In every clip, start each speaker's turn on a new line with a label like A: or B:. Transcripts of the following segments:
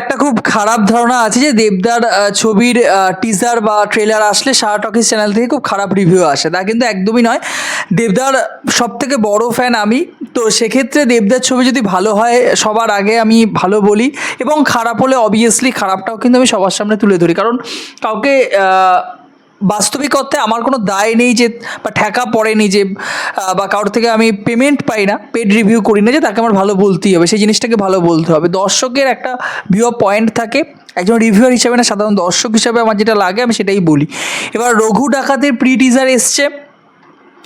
A: একটা খুব খারাপ ধারণা আছে যে দেবদার ছবির টিজার বা ট্রেলার আসলে সারা টকিস চ্যানেল থেকে খুব খারাপ রিভিউ আসে। তা কিন্তু একদমই নয়। দেবদার সব থেকে বড় ফ্যান আমি। তো সেক্ষেত্রে দেবদার ছবি যদি ভালো হয়, সবার আগে আমি ভালো বলি এবং খারাপ হলে অবভিয়াসলি খারাপটাও কিন্তু আমি সবার সামনে তুলে ধরি। কারণ কাউকে বাস্তবিক অর্থে আমার কোনো দায় নেই যে বা ঠেকা পড়েনি যে বা কারোর থেকে আমি পেমেন্ট পাই না পেড রিভিউ করি না যে তাকে আমার ভালো বলতেই হবে, সেই জিনিসটাকে ভালো বলতে হবে। দর্শকের একটা ভিউ পয়েন্ট থাকে, একজন রিভিউয়ার হিসাবে না, সাধারণ দর্শক হিসাবে আমার যেটা লাগে আমি সেটাই বলি। এবার রঘু ডাকাতের প্রি টিজার এসছে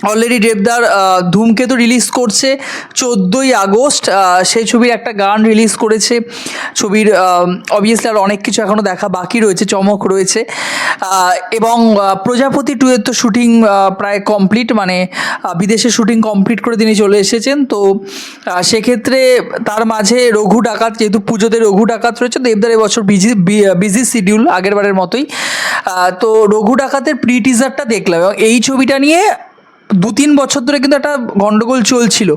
A: অলরেডি দেবদার আহ, ধূমকেতু রিলিজ করছে চোদ্দোই আগস্ট। সেই ছবির একটা গান রিলিজ করেছে। ছবির অবভিয়াসলি আর অনেক কিছু এখনও দেখা বাকি রয়েছে চমক রয়েছে। এবং প্রজাপতি টু এর তো শুটিং প্রায় কমপ্লিট মানে বিদেশে শুটিং কমপ্লিট করে তিনি চলে এসেছেন। তো সেক্ষেত্রে তার মাঝে রঘু ডাকাত যেহেতু পুজোতে রঘু ডাকাত রয়েছে দেবদার এবছর বিজি বিজি শিডিউল আগের বারের মতোই। তো রঘু ডাকাতের প্রি টিজারটা দেখলাম এবং এই ছবিটা নিয়ে দু তিন বছর ধরে কিন্তু একটা গন্ডগোল চলছিল।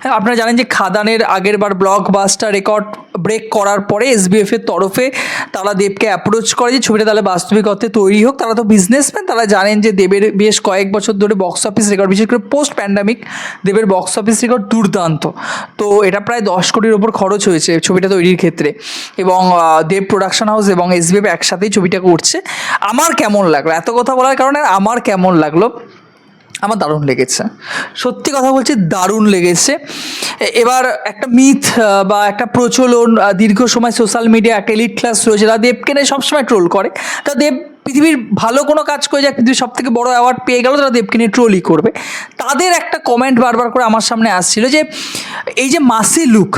A: হ্যাঁ আপনারা জানেন যে খাদানের আগের বার ব্লকবাস্টার রেকর্ড ব্রেক করার পরে এসবিএফ এর তরফে তারা দেবকে অ্যাপ্রোচ করে যে ছবিটা তাহলে বাস্তবিক অর্থে তৈরি হোক। তারা তো বিজনেসম্যান তারা জানেন যে দেবের বেশ কয়েক বছর ধরে বক্স অফিস রেকর্ড বিশেষ করে পোস্ট প্যান্ডামিক দেবের বক্স অফিস রেকর্ড দুর্দান্ত। তো এটা প্রায় দশ কোটির ওপর খরচ হয়েছে ছবিটা তৈরির ক্ষেত্রে। এবং দেব প্রোডাকশন হাউস এবং এসবিএফ একসাথেই ছবিটা করছে। আমার কেমন লাগল? এত কথা বলার কারণে আমার কেমন লাগল? আমার দারুণ লেগেছে। সত্যি কথা বলছি, দারুণ লেগেছে। এবার একটা মিথ বা একটা প্রচলন দীর্ঘ সময় সোশ্যাল মিডিয়া একটা এলিট ক্লাস রয়েছে, তারা দেবকে নিয়ে সবসময় ট্রোল করে। তা দেব পৃথিবীর ভালো কোনো কাজ করে যাক, পৃথিবীর সব থেকে বড় অ্যাওয়ার্ড পেয়ে গেল, তারা দেবকে নিয়ে ট্রোলই করবে। তাদের একটা কমেন্ট বারবার করে আমার সামনে আসছিল যে, এই যে মাসি লুক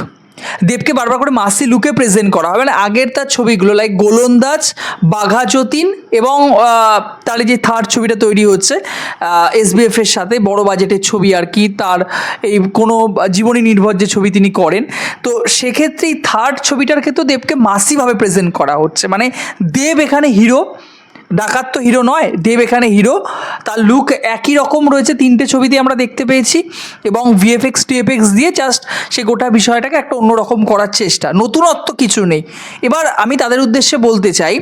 A: দেবকে বারবার করে মাসি লুকে প্রেজেন্ট করা হবে মানে আগের তার ছবিগুলো লাইক গোলন্দাজ বাঘা যতীন এবং তার যে থার্ড ছবিটা তৈরি হচ্ছে এসবিএফ এর সাথে বড় বাজেটের ছবি আর কি, তার এই কোনো জীবনী নির্ভর যে ছবি তিনি করেন। তো সেক্ষেত্রে এই থার্ড ছবিটার ক্ষেত্রে দেবকে মাসিভাবে প্রেজেন্ট করা হচ্ছে। মানে দেব এখানে হিরো ডাকাত তো হিরো নয়, দেব এখানে হিরো। তার লুক একই রকম রয়েছে, তিনটে ছবিতে আমরা দেখতে পেয়েছি। এবং ভিএফএক্স টিএফএক্স দিয়ে জাস্ট সে গোটা বিষয়টাকে একটা অন্যরকম করার চেষ্টা। নতুনত্ব কিছু নেই। এবার আমি তাদের উদ্দেশ্যে বলতে চাই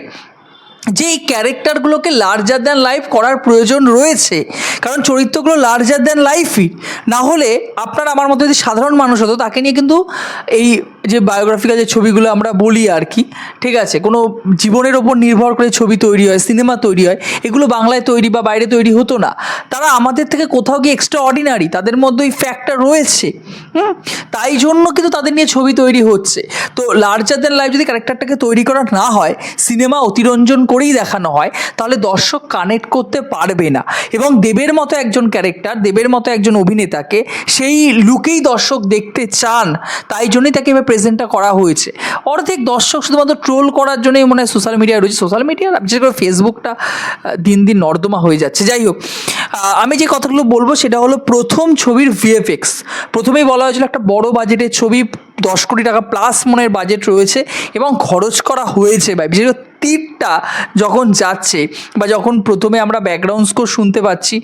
A: যে এই ক্যারেক্টারগুলোকে লার্জার দ্যান লাইফ করার প্রয়োজন রয়েছে, কারণ চরিত্রগুলো লার্জার দ্যান লাইফই না হলে আপনার আমার মতো যদি সাধারণ মানুষ হতো, তাকে নিয়ে কিন্তু এই যে বায়োগ্রাফিক্যাল যে ছবিগুলো আমরা বলি আর কি, ঠিক আছে, কোনো জীবনের ওপর নির্ভর করে ছবি তৈরি হয় সিনেমা তৈরি হয়, এগুলো বাংলায় তৈরি বা বাইরে তৈরি হতো না। তারা আমাদের থেকে কোথাও গিয়ে এক্সট্রা অর্ডিনারি তাদের মধ্যে ওই ফ্যাক্টর রয়েছে, হুম? তাই জন্য কিন্তু তাদের নিয়ে ছবি তৈরি হচ্ছে। তো লার্জার দ্যান লাইফ যদি ক্যারেক্টারটাকে তৈরি করা না হয় সিনেমা অতিরঞ্জন করেই দেখানো হয়, তাহলে দর্শক কানেক্ট করতে পারবে না। এবং দেবের মতো একজন ক্যারেক্টার দেবের মতো একজন অভিনেতাকে সেই লুকেই দর্শক দেখতে চান, তাই জন্যই তাকে এবার প্রেজেন্টটা করা হয়েছে। অর্ধেক দর্শক শুধুমাত্র ট্রোল করার জন্যই মনে হয় সোশ্যাল মিডিয়া রয়েছে। সোশ্যাল মিডিয়া বিশেষ করে ফেসবুকটা দিন দিন নর্দমা হয়ে যাচ্ছে। যাই হোক আমি যে কথাগুলো বলব সেটা হলো প্রথম ছবির ভিএফএক্স প্রথমেই বলা হয়েছিল একটা বড় বাজেটের ছবি, দশ কোটি টাকা প্লাস মনের বাজেট রয়েছে এবং খরচ করা হয়েছে বা বিশেষ করে তীরটা যখন যাচ্ছে বা যখন প্রথমে আমরা ব্যাকগ্রাউন্ড স্কোর শুনতে পাচ্ছি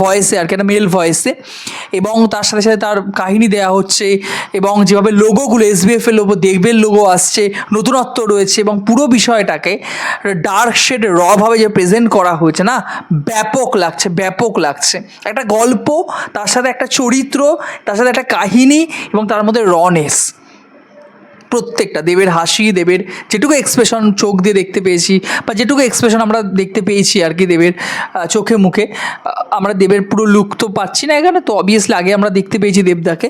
A: ভয়েসে আর কি, একটা মেল ভয়েসে এবং তার সাথে সাথে তার কাহিনী দেওয়া হচ্ছে, এবং যেভাবে লোগোগুলো এসবিএফ এর লোগো দেখবেন লোগো আসছে, নতুনত্ব রয়েছে, এবং পুরো বিষয়টাকে ডার্ক শেড রভাবে যে প্রেজেন্ট করা হয়েছে না, ব্যাপক লাগছে ব্যাপক লাগছে। একটা গল্প, তার সাথে একটা চরিত্র, তার সাথে একটা কাহিনী, এবং তার মধ্যে রনেস প্রত্যেকটা, দেবের হাসি, দেবের যেটুকু এক্সপ্রেশন চোখ দিয়ে দেখতে পেয়েছি বা যেটুকু এক্সপ্রেশন আমরা দেখতে পেয়েছি আর কি দেবের চোখে, মুখে আমরা দেবের পুরো লুক তো পাচ্ছি না এখানে। তো অবভিয়াসলি আগে আমরা দেখতে পেয়েছি দেবদাকে।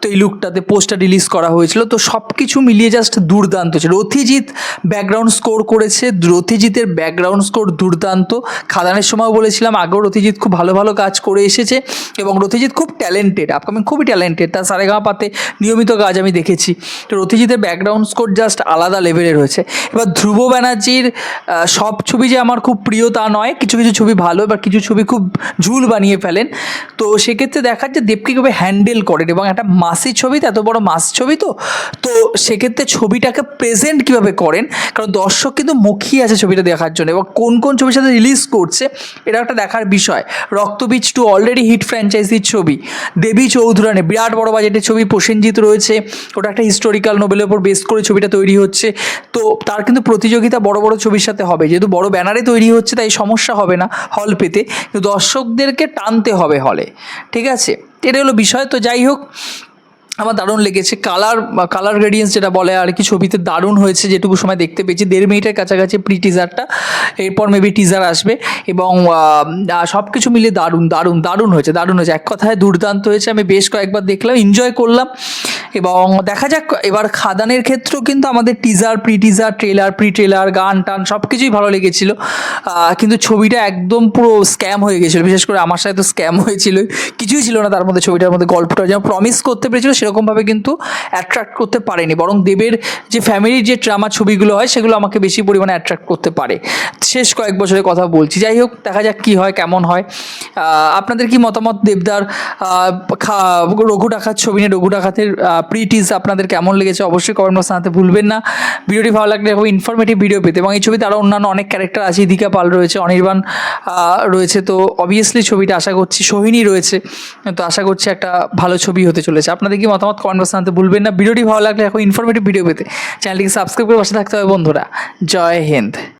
A: তো এই লুকটাতে পোস্টার রিলিজ করা হয়েছিল। তো সব কিছু মিলিয়ে জাস্ট দুর্দান্ত ছিল রথিজিৎ ব্যাকগ্রাউন্ড স্কোর করেছে। রথিজিতের ব্যাকগ্রাউন্ড স্কোর দুর্দান্ত। খাদানের সময় বলেছিলাম, আগেও রথিজিৎ খুব ভালো ভালো কাজ করে এসেছে এবং রথিজিৎ খুব ট্যালেন্টেড আপকামিং খুবই ট্যালেন্টেড তার সারেগামা পাতে নিয়মিত কাজ আমি দেখেছি। তো রথিজিতের ব্যাকগ্রাউন্ড স্কোর জাস্ট আলাদা লেভেলে রয়েছে। এবার ধ্রুব ব্যানার্জির সব ছবি যে আমার খুব প্রিয় তা নয়, কিছু কিছু ছবি ভালো, এবার কিছু ছবি খুব ঝুল বানিয়ে ফেলেন। তো সেক্ষেত্রে দেখা যে দেবকে কীভাবে হ্যান্ডেল করেন এবং একটা মাসি ছবি তো, এত বড় মাস ছবি তো তো সেক্ষেত্রে ছবিটাকে প্রেজেন্ট কীভাবে করেন? কারণ দর্শক কিন্তু মুখিয়ে আছে ছবিটা দেখার জন্য এবং কোন কোন ছবির সাথে রিলিজ করছে এটা একটা দেখার বিষয়। রক্তবীজ টু অলরেডি হিট ফ্র্যাঞ্চাইজির ছবি, দেবী চৌধুরানে, বিরাট বড় বাজেটের ছবি প্রসেনজিৎ রয়েছে, ওটা একটা হিস্টোরিক্যাল নোবেলে উপর বেস করে ছবিটা তৈরি হচ্ছে। তো তার কিন্তু প্রতিযোগিতা বড় বড় ছবির সাথে হবে। যেহেতু বড় ব্যানারে তৈরি হচ্ছে, তাই সমস্যা হবে না হল পেতে। কিন্তু দর্শকদেরকে টানতে হবে হলে ঠিক আছে? এটা হলো বিষয়। তো যাই হোক আমার দারুণ লেগেছে। কালার কালার গ্রেডিয়েন্স যেটা বলে আর কি ছবিতে দারুণ হয়েছে, যেটুকু সময় দেখতে পেয়েছি। দেড় মিনিটের কাছাকাছি প্রি টিজারটা এরপর মেবি টিজার আসবে এবং সব কিছু মিলে দারুণ দারুণ দারুণ হয়েছে দারুণ হয়েছে। এক কথায় দুর্দান্ত হয়েছে। আমি বেশ কয়েকবার দেখলাম এনজয় করলাম এবং দেখা যাক, এবার খাদানের ক্ষেত্রেও কিন্তু আমাদের teaser pre teaser trailer pre trailer গান টান সব কিছুই ভালো লেগেছিলো। কিন্তু ছবিটা একদম পুরো স্ক্যাম হয়ে গেছিল। বিশেষ করে আমার সাথে তো স্ক্যাম হয়েছিল। কিছুই ছিল না তার মধ্যে ছবিটার মধ্যে গল্পটা। যেমন প্রমিস করতে পেরেছিল সেরকমভাবে কিন্তু অ্যাট্রাক্ট করতে পারেনি। বরং দেবের যে ফ্যামিলির যে ড্রামা ছবিগুলো হয়, সেগুলো আমাকে বেশি পরিমাণে অ্যাট্রাক্ট করতে পারে। শেষ কয়েক বছরের কথা বলছি। যাই হোক, দেখা যাক কী হয়, কেমন হয়। আপনাদের কি মতামত দেবদার? রঘু ডাকাত ছবি নিয়ে রঘু ডাকাতের প্রি টিজ আপনাদের কেমন লেগেছে অবশ্যই কমেন্ট বক্সে জানাতে ভুলবেন না। ভিডিওটি ভালো লাগলে এরকম ইনফরমেটিভ ভিডিও পেতে। এবং এই ছবিতে আরও অন্যান্য অনেক ক্যারেক্টার আছে। দীকা পাল রয়েছে, অনির্বাণ রয়েছে। তো অবভিয়াসলি ছবিটা আশা করছি সোহিনী রয়েছে। তো আশা করছি একটা ভালো ছবি হতে চলেছে। আপনাদের কি মতামত কমেন্ট বক্সে আনতে ভুলবেন না। ভিডিওটি ভালো লাগলে এখন ইনফরমেটিভ ভিডিও পেতে চ্যানেলটিকে সাবস্ক্রাইব করে বসে থাকতে হবে বন্ধুরা। জয় হিন্দ।